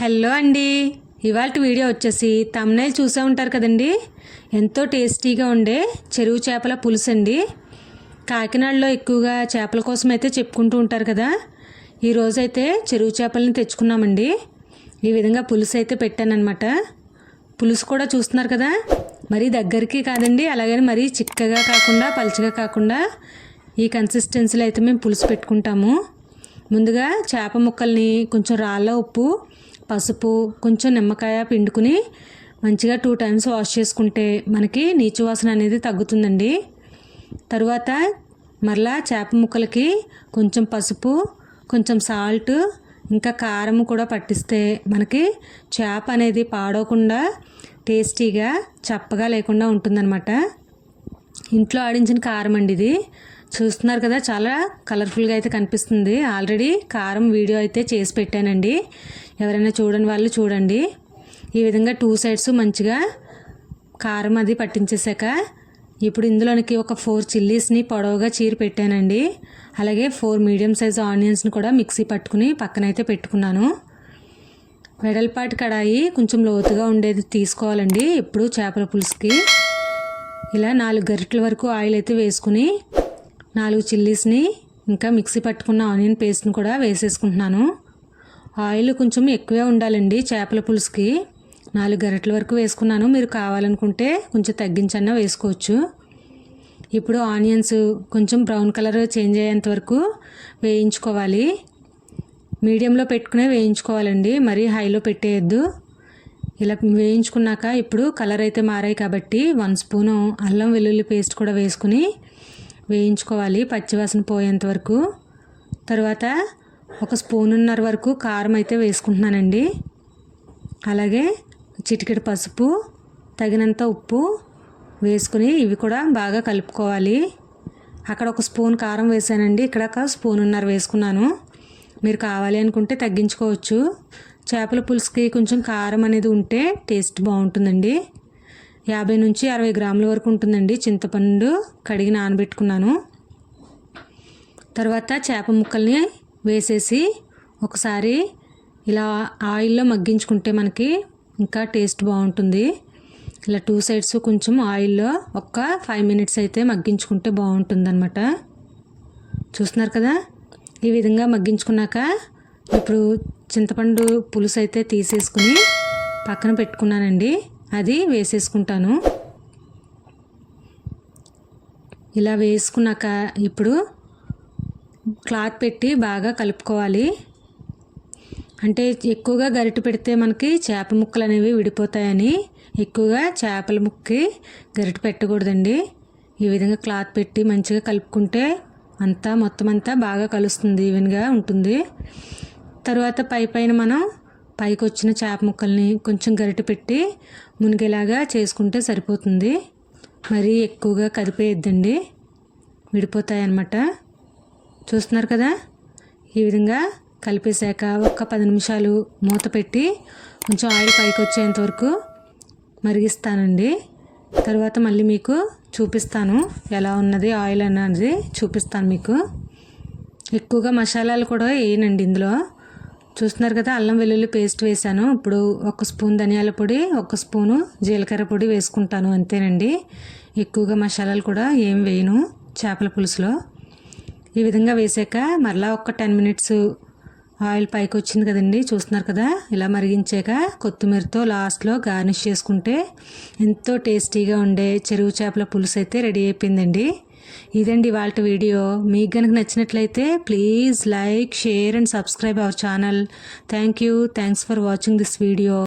Hello అండి. ఇవాళ video వచ్చేసి తమ్నైల్ చూసే ఉంటారు కదండి. ఎంతో టేస్టీగా ఉండే చెరువు చేపల పులుసు అండి కాకినాడలో ఎక్కువగా చేపల కోసం అయితే చెప్పుకుంటూ ఉంటారు కదా. ఈరోజు అయితే చెరువు చేపలను తెచ్చుకున్నామండి. ఈ విధంగా పులుసు అయితే పెట్టానమాట పులుసు కూడా చూస్తున్నారు కదా. మరీ దగ్గరికి కాదండి అలాగని మరీ చిక్కగా కాకుండా పలుచగా కాకుండా ఈ కన్సిస్టెన్సీలో అయితే మేము పులుసు పెట్టుకుంటాము. ముందుగా చేప ముక్కల్ని కొంచెం రాళ్ళ ఉప్పు పసుపు కొంచెం నిమ్మకాయ పిండుకుని మంచిగా టూ టైమ్స్ వాష్ చేసుకుంటే మనకి నీచు వాసన అనేది తగ్గుతుందండి. తరువాత మరలా చేప ముక్కలకి కొంచెం పసుపు కొంచెం సాల్ట్ ఇంకా కారం కూడా పట్టిస్తే మనకి చేప అనేది పాడవకుండా టేస్టీగా చప్పగా లేకుండా ఉంటుందన్నమాట. ఇంట్లో ఆడించిన కారం అండి ఇది. చూస్తున్నారు కదా చాలా కలర్ఫుల్గా అయితే కనిపిస్తుంది. ఆల్రెడీ కారం వీడియో అయితే చేసి పెట్టానండి. ఎవరైనా చూడని వాళ్ళు చూడండి. ఈ విధంగా టూ సైడ్స్ మంచిగా కారం అది పట్టించేసాక ఇప్పుడు ఇందులోనికి ఒక ఫోర్ చిల్లీస్ని పొడవుగా చీరి పెట్టానండి. అలాగే ఫోర్ మీడియం సైజ్ ఆనియన్స్ని కూడా మిక్సీ పట్టుకుని పక్కనైతే పెట్టుకున్నాను. వెడల్పాటి కడాయి కొంచెం లోతుగా ఉండేది తీసుకోవాలండి. ఎప్పుడు చేపల పులుసుకి. ఇలా నాలుగు గరిటెల వరకు ఆయిల్ అయితే వేసుకుని నాలుగు చిల్లీస్ని ఇంకా మిక్సీ పట్టుకున్న ఆనియన్ పేస్ట్ని కూడా వేసేసుకుంటున్నాను. ఆయిల్ కొంచెం ఎక్కువే ఉండాలండి చేపల పులుసుకి. నాలుగు గరిటల వరకు వేసుకున్నాను. మీరు కావాలనుకుంటే కొంచెం తగ్గించన్నా వేసుకోవచ్చు. ఇప్పుడు ఆనియన్స్ కొంచెం బ్రౌన్ కలర్ చేంజ్ అయ్యేంత వరకు వేయించుకోవాలి. మీడియంలో పెట్టుకునే వేయించుకోవాలండి. మరీ హైలో పెట్టేయద్దు. ఇలా వేయించుకున్నాక ఇప్పుడు కలర్ అయితే మారాయి కాబట్టి వన్ స్పూను అల్లం వెల్లుల్లి పేస్ట్ కూడా వేసుకుని వేయించుకోవాలి పచ్చివాసన పోయేంత వరకు. తర్వాత ఒక స్పూనున్నర వరకు కారం అయితే వేసుకుంటున్నానండి. అలాగే చిటికెడు పసుపు తగినంత ఉప్పు వేసుకుని ఇవి కూడా బాగా కలుపుకోవాలి. అక్కడ ఒక స్పూన్ కారం వేసానండి. ఇక్కడ ఒక స్పూనున్నర వేసుకున్నాను. మీరు కావాలి అనుకుంటే తగ్గించుకోవచ్చు. చేపల పులుసుకి కొంచెం కారం అనేది ఉంటే టేస్ట్ బాగుంటుందండి. యాభై నుంచి అరవై గ్రాముల వరకు ఉంటుందండి చింతపండు కడిగి నానబెట్టుకున్నాను. తర్వాత చేప ముక్కల్ని వేసేసి ఒకసారి ఇలా ఆయిల్లో మగ్గించుకుంటే మనకి ఇంకా టేస్ట్ బాగుంటుంది. ఇలా టూ సైడ్స్ కొంచెం ఆయిల్లో ఒక ఫైవ్ మినిట్స్ అయితే మగ్గించుకుంటే బాగుంటుంది అనమాట చూస్తున్నారు కదా? ఈ విధంగా మగ్గించుకున్నాక ఇప్పుడు చింతపండు పులుసు అయితే తీసేసుకుని పక్కన పెట్టుకున్నానండి. అది వేసేసుకుంటాను. ఇలా వేసుకున్నాక ఇప్పుడు క్లాత్ పెట్టి బాగా కలుపుకోవాలి. అంటే ఎక్కువగా గరిటె పెడితే మనకి చేప ముక్కలు అనేవి విడిపోతాయని ఎక్కువగా చేపల ముక్కి గరిటె పెట్టకూడదండి. ఈ విధంగా క్లాత్ పెట్టి మంచిగా కలుపుకుంటే అంతా మొత్తం అంతా బాగా కలుస్తుంది ఈవెన్గా ఉంటుంది. తర్వాత పై పైన మనం పైకి వచ్చిన చేప ముక్కల్ని కొంచెం గరిట పెట్టి మునిగేలాగా చేసుకుంటే సరిపోతుంది. మరీ ఎక్కువగా కదిపేయద్దండి. విడిపోతాయి అన్నమాట చూస్తున్నారు కదా? ఈ విధంగా కలిపేశాక ఒక్క పది నిమిషాలు మూత పెట్టి కొంచెం ఆయిల్ పైకి వచ్చేంత వరకు మరిగిస్తానండి. తర్వాత మళ్ళీ మీకు చూపిస్తాను ఎలా ఉన్నది ఆయిల్ అన్నది చూపిస్తాను మీకు. ఎక్కువగా మసాలాలు కూడా వేయనండి ఇందులో. చూస్తున్నారు కదా అల్లం వెల్లుల్లి పేస్ట్ వేసాను ఇప్పుడు ఒక స్పూన్ ధనియాల పొడి ఒక స్పూను జీలకర్ర పొడి వేసుకుంటాను అంతేనండి. ఎక్కువగా మసాలాలు కూడా ఏం వేయను చేపల పులుసులో. ఈ విధంగా వేసాక మరలా ఒక టెన్ మినిట్స్ ఆయిల్ పైకి వచ్చింది కదండి చూస్తున్నారు కదా? ఇలా మరిగించాక కొత్తిమీరతో లాస్ట్లో గార్నిష్ చేసుకుంటే ఎంతో టేస్టీగా ఉండే చెరువు చేపల పులుసు అయితే రెడీ అయిపోయిందండి. ఇదండి వాళ్ళ వీడియో. మీకు కనుక నచ్చినట్లయితే please like share and subscribe our channel. Thank you. Thanks for watching this video.